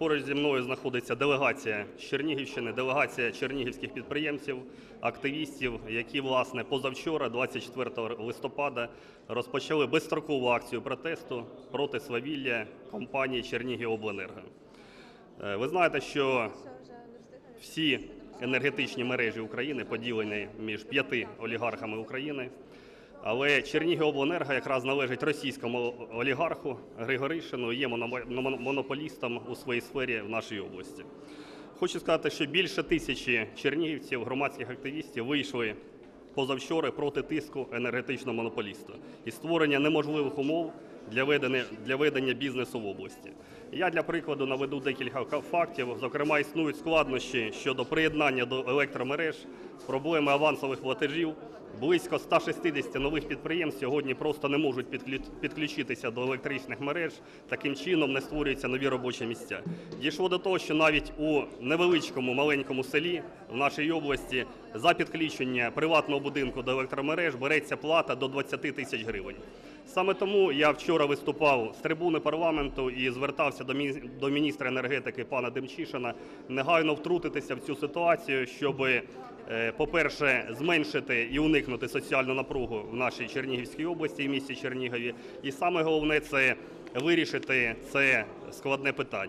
Поруч зі мною знаходиться делегація Чернігівщини, делегація чернігівських підприємців, активістів, які власне позавчора, 24 листопада, розпочали безстрокову акцію протесту проти свавілля компанії Чернігівобленерго. Е, Ви знаєте, що всі енергетичні мережі України поділені між п'яти олігархами України. Але Чернігівобленерго якраз належить російському олігарху Григоришину, є монополістом у своїй сфері в нашій області. Хочу сказати, що більше тисячі чернігівців, громадських активістів вийшли позавчора проти тиску енергетичного монополіста і створення неможливих умов для ведення, для ведення бізнесу в області. Я для прикладу наведу декілька фактів. Зокрема, існують складнощі щодо приєднання до електромереж, проблеми авансових платежів. Близько 160 нових підприємств сьогодні просто не можуть підклю- підключитися до електричних мереж. Таким чином не створюються нові робочі місця. Дійшло до того, що навіть у невеличкому маленькому селі в нашій області за підключення приватного будинку до електромереж береться плата до 20 тисяч гривень. Саме тому я вчора виступав з трибуни парламенту і звертався до міністра енергетики пана Демчишина негайно втрутитися в цю ситуацію, щоб, по-перше, зменшити і уникнути соціальну напругу в нашій Чернігівській області і місті Чернігові. І саме головне це вирішити це складне питання.